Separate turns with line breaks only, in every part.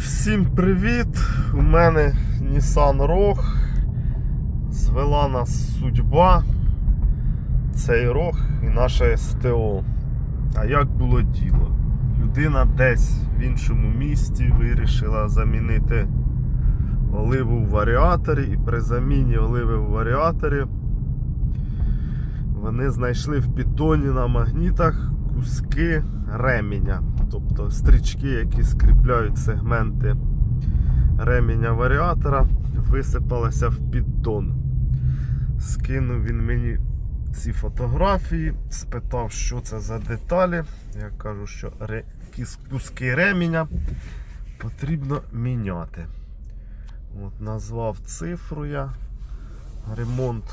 Всім привіт! У мене Nissan Rogue. Звела нас судьба. Цей Rogue і наша СТО. А як було діло? Людина десь в іншому місті вирішила замінити оливу в варіаторі, і при заміні оливи в варіаторі вони знайшли в піддоні на магнітах куски ременя, тобто стрічки, які скріпляють сегменти ременя варіатора, висипалися в піддон. Скинув він мені ці фотографії, спитав, що це за деталі. Я кажу, що ре- куски ременя потрібно міняти. От, назвав цифру я. Ремонт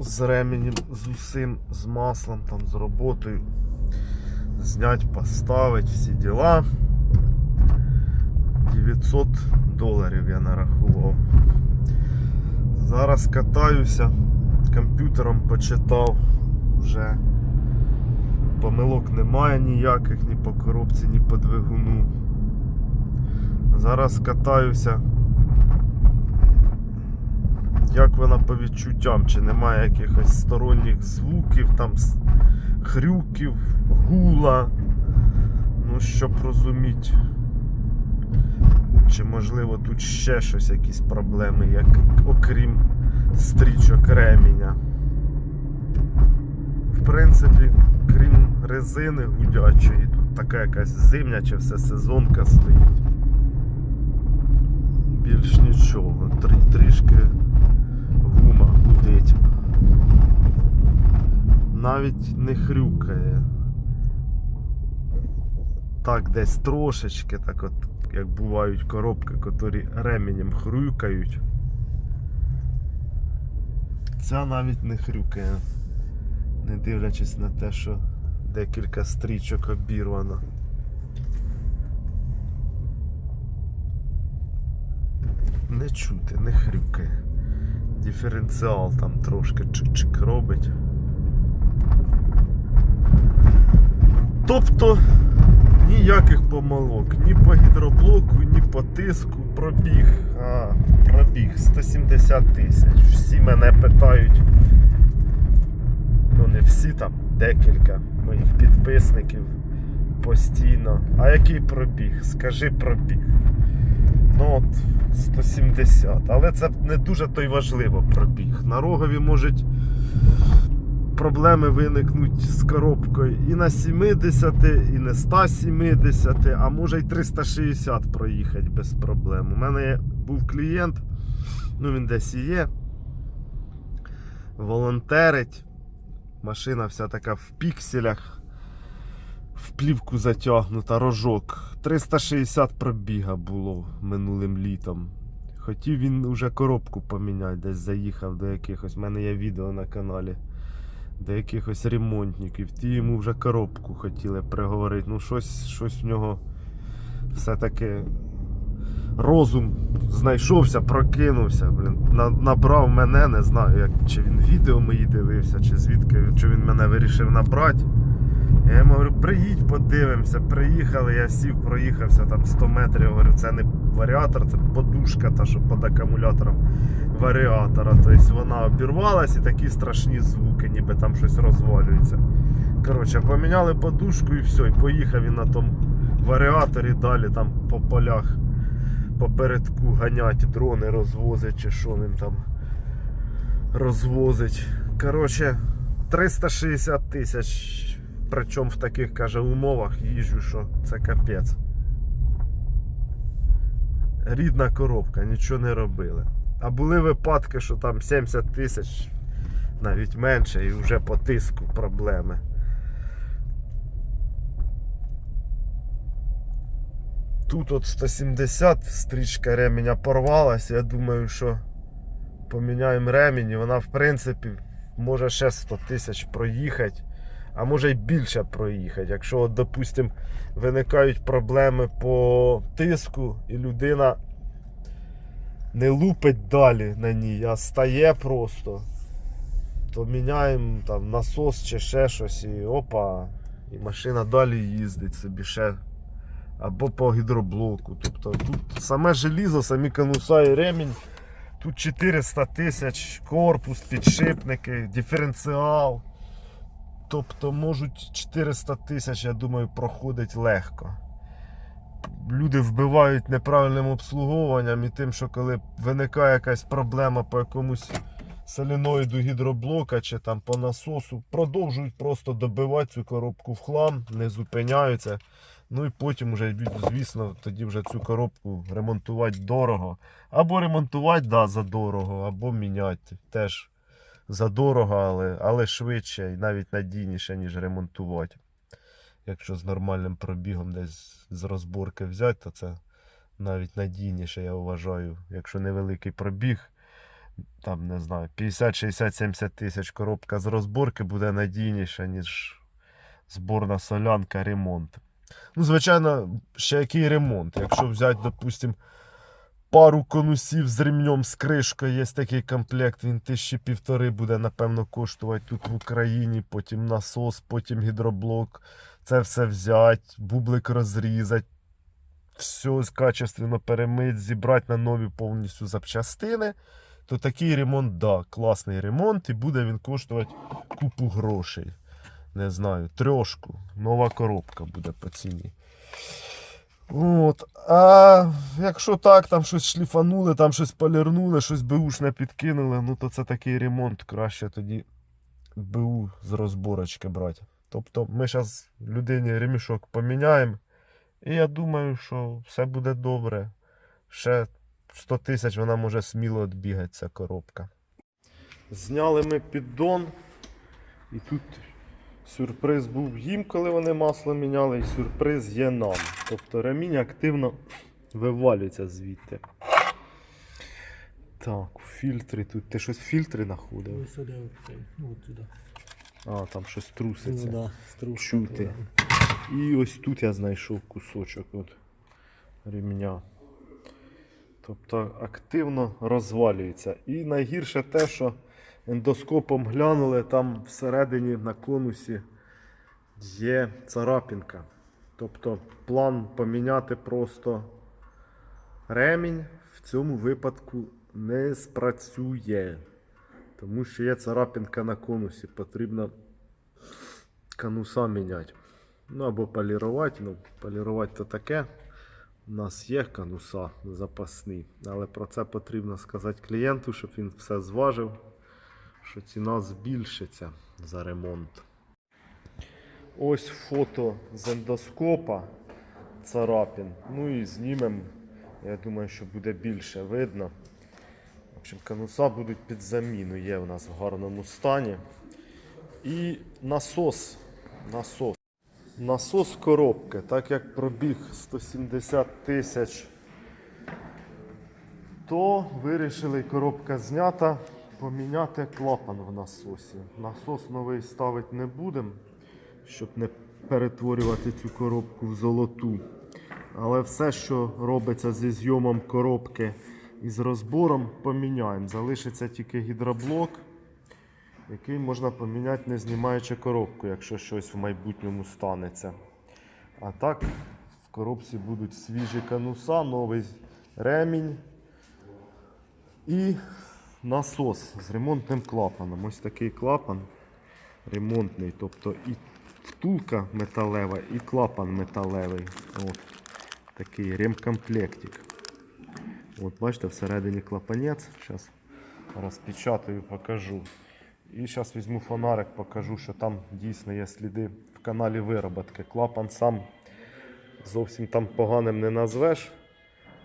з ременем, з усім, з маслом, там, з роботою. Знять, поставить, всі діла. 900 доларів я нарахував. Зараз катаюся, комп'ютером почитав вже. Помилок немає ніяких ні по коробці, ні по двигуну. Зараз катаюся. Як вона по відчуттям, чи немає якихось сторонніх звуків, там хрюків, гула. Ну, щоб розуміти. Чи можливо тут ще щось, якісь проблеми, як окрім стрічок реміння. В принципі, крім резини гудячої, тут така якась зимня чи все сезонка стоїть. Більш нічого, трішки гума гудить. Навіть не хрюкає. Так, десь трошечки, так от, як бувають коробки, котрі ременем хрюкають. Ця навіть не хрюкає, не дивлячись на те, що декілька стрічок обірвано. Не чути, не хрюкає. Диференціал там трошки чик-чик робить. Тобто ніяких помилок, ні по гідроблоку, ні по тиску. Пробіг. А, пробіг 170 тисяч. Всі мене питають. Ну не всі там, декілька моїх підписників постійно. А який пробіг? Скажи пробіг. Ну от 170. Але це не дуже то й важливо пробіг. На рогові можуть проблеми виникнуть з коробкою і на 70, і на 170, а може й 360 проїхати без проблем. У мене був клієнт, ну він десь і є. Волонтерить. Машина вся така в пікселях, в плівку затягнута, рожок. 360 пробіга було минулим літом. Хотів він уже коробку поміняти, десь заїхав до якихось. У мене є відео на каналі до якихось ремонтників. Ті йому вже коробку хотіли приговорити. Ну, щось, щось в нього все-таки розум знайшовся, прокинувся. Блін. Набрав мене, не знаю, як, чи він відео мої дивився, чи звідки, чи він мене вирішив набрати. Я йому говорю, приїдь, подивимося. Приїхали, я сів, проїхався там 100 метрів. Говорю, це не варіатор, це подушка, та що під акумулятором варіатора. Тобто вона обірвалась і такі страшні звуки, ніби там щось розвалюється. Коротше, поміняли подушку і все, і поїхав він на тому варіаторі далі там по полях попередку ганять, дрони розвозить, чи що він там розвозить. Коротше, 360 тисяч. Причому в таких каже умовах їжджу, що це капець. Рідна коробка, нічого не робили. А були випадки, що там 70 тисяч, навіть менше, і вже по тиску проблеми. Тут от 170 стрічка ременя порвалась. Я думаю, що поміняємо ремінь, і вона в принципі може ще 100 тисяч проїхати, а може й більше проїхати. Якщо, от, допустим, виникають проблеми по тиску, і людина не лупить далі на ній, а стає просто, то міняємо там насос чи ще щось, і опа, і машина далі їздить собі ще або по гідроблоку. Тобто тут саме желізо, самі конуса і ремінь. Тут 400 тисяч, корпус, підшипники, диференціал. Тобто можуть 400 тисяч, я думаю, проходить легко. Люди вбивають неправильним обслуговуванням і тим, що коли виникає якась проблема по якомусь соленоїду гідроблока чи там по насосу, продовжують просто добивати цю коробку в хлам, не зупиняються. Ну і потім вже, звісно, тоді вже цю коробку ремонтувати дорого. Або ремонтувати, да, за дорого, або міняти теж за дорого, але, але швидше і навіть надійніше, ніж ремонтувати. Якщо з нормальним пробігом десь з розборки взяти, то це навіть надійніше, я вважаю. Якщо невеликий пробіг, там не знаю, 50, 60, 70 тисяч коробка з розборки буде надійніша, ніж зборна солянка, ремонт. Ну, звичайно, ще який ремонт. Якщо взяти, допустим, пару конусів з ремнем, з кришкою, є такий комплект, він тисячі півтори буде, напевно, коштувати тут в Україні, потім насос, потім гідроблок. Це все взяти, бублик розрізати, все качественно перемити, зібрати на нові повністю запчастини. То такий ремонт, да, класний ремонт, і буде він коштувати купу грошей. Не знаю, трьошку. Нова коробка буде по ціні. От. А якщо так, там щось шліфанули, там щось полірнули, щось беушне підкинули, ну то це такий ремонт. Краще тоді БУ з розборочки брати. Тобто ми зараз людині ремішок поміняємо. І я думаю, що все буде добре. Ще 100 тисяч вона може сміло відбігати, ця коробка. Зняли ми піддон. І тут сюрприз був їм, коли вони масло міняли, і сюрприз є нам. Тобто ремінь активно вивалюється звідти. Так, у фільтрі тут. Ти щось в фільтрі знаходив?
Ну, от сюди.
А, там щось труситься.
Ну, да, стружка
Чути.
туди.
І ось тут я знайшов кусочок от ремня. Тобто активно розвалюється. І найгірше те, що ендоскопом глянули, там всередині на конусі є царапінка. Тобто план поміняти просто ремінь в цьому випадку не спрацює. Тому що є царапінка на конусі, потрібно конуса міняти. Ну або полірувати. Ну, полірувати то таке. У нас є конуса запасні, але про це потрібно сказати клієнту, щоб він все зважив, що ціна збільшиться за ремонт. Ось фото з ендоскопа царапін. Ну і знімемо. Я думаю, що буде більше видно. В общем, конуса будуть під заміну, є у нас в гарному стані. І насос. Насос. Насос коробки, так як пробіг 170 тисяч, то вирішили коробка знята, поміняти клапан в насосі. Насос новий ставити не будемо, щоб не перетворювати цю коробку в золоту. Але все, що робиться зі зйомом коробки і з розбором, поміняємо. Залишиться тільки гідроблок який можна поміняти, не знімаючи коробку, якщо щось в майбутньому станеться. А так, в коробці будуть свіжі кануса, новий ремінь і насос з ремонтним клапаном. Ось такий клапан ремонтний, тобто і втулка металева, і клапан металевий. От такий ремкомплектик. От, бачите, всередині клапанець. Зараз розпечатаю, покажу. І зараз візьму фонарик, покажу, що там дійсно є сліди в каналі вироботки. Клапан сам зовсім там поганим не назвеш.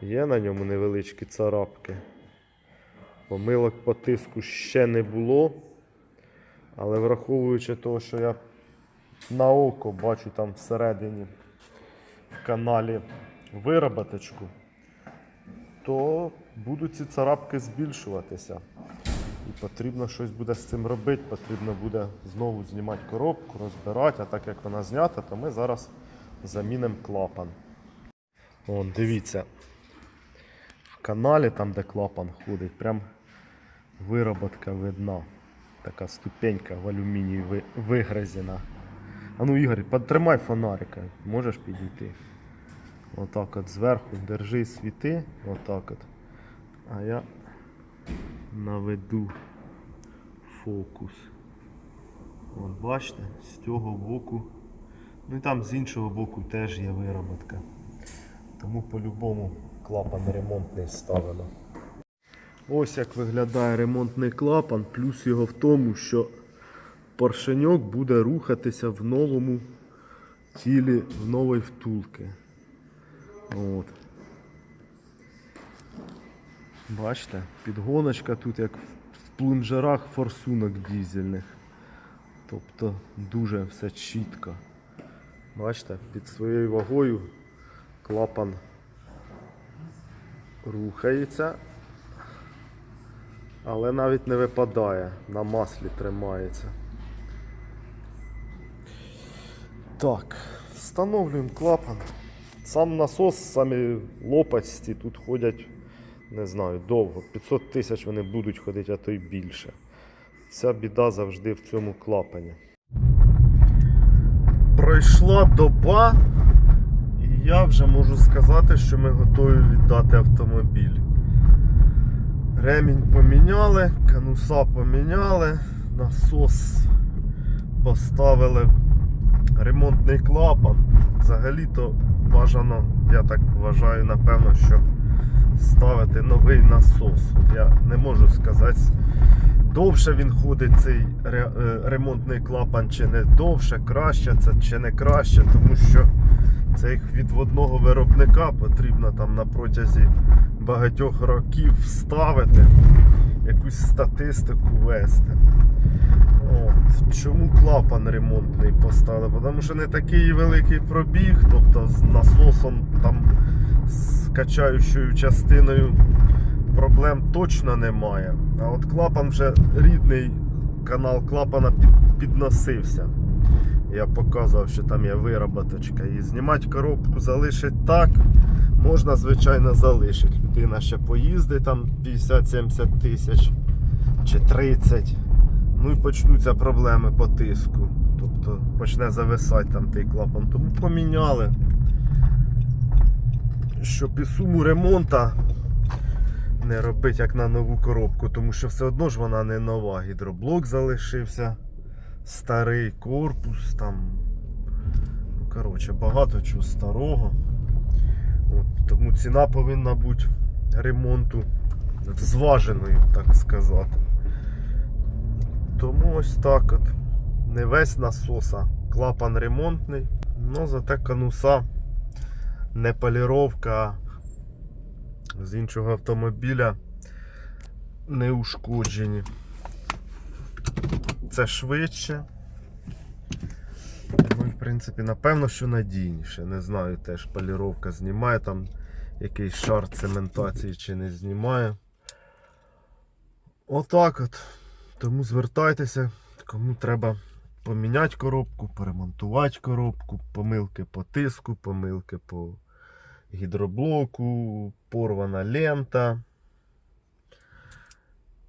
Є на ньому невеличкі царапки. Помилок по тиску ще не було. Але враховуючи того, що я на око бачу там всередині в каналі вироботочку, то будуть ці царапки збільшуватися. І потрібно щось буде з цим робити, потрібно буде знову знімати коробку, розбирати, а так як вона знята, то ми зараз замінимо клапан. Вон, дивіться. В каналі, там де клапан ходить, прям вироботка видна. Така ступенька в алюмінії ви- А ну, Ігор, потримай фонарика, можеш підійти. Отак от зверху держи світи. Отак от. А я наведу фокус. От бачите, з цього боку. Ну і там з іншого боку теж є вироботка. Тому по-любому клапан ремонтний ставимо. Ось як виглядає ремонтний клапан, плюс його в тому, що поршеньок буде рухатися в новому тілі, в новій втулки. От. Бачите, підгоночка тут як в плунжерах форсунок дізельних. Тобто дуже все чітко. Бачите, під своєю вагою клапан рухається, але навіть не випадає, на маслі тримається. Так, встановлюємо клапан. Сам насос, самі лопасті тут ходять, не знаю, довго. 500 тисяч вони будуть ходити, а то й більше. Ця біда завжди в цьому клапані. Пройшла доба, і я вже можу сказати, що ми готові віддати автомобіль. Ремінь поміняли, кануса поміняли, насос поставили ремонтний клапан. Взагалі-то бажано, я так вважаю, напевно, що ставити новий насос. Я не можу сказати, довше він ходить цей е, ремонтний клапан чи не довше, краще це чи не краще, тому що це їх від одного виробника потрібно там на протязі багатьох років вставити, якусь статистику вести. От. Чому клапан ремонтний поставили? Тому що не такий великий пробіг, тобто з насосом там з качаючою частиною проблем точно немає. А от клапан вже рідний канал клапана підносився. Я показував, що там є вироботочка. І знімати коробку залишить так. Можна, звичайно, залишити. Людина ще поїздить там 50-70 тисяч чи 30. Ну і почнуться проблеми по тиску. Тобто почне зависати там той клапан. Тому поміняли. Щоб і суму ремонта не робити як на нову коробку, тому що все одно ж вона не нова. Гідроблок залишився, старий корпус там. Ну, коротше, багато чого старого. От, тому ціна повинна бути ремонту зваженою, так сказати. Тому ось так от. Не весь насоса. Клапан ремонтний. Ну зате конуса не поліровка з іншого автомобіля не ушкоджені. Це швидше. Принципі, напевно, що надійніше. Не знаю, теж поліровка знімає там якийсь шар цементації чи не знімає. Отак от. Тому звертайтеся, кому треба поміняти коробку, поремонтувати коробку, помилки по тиску, помилки по гідроблоку, порвана лента.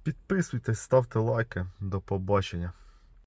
Підписуйтесь, ставте лайки. До побачення.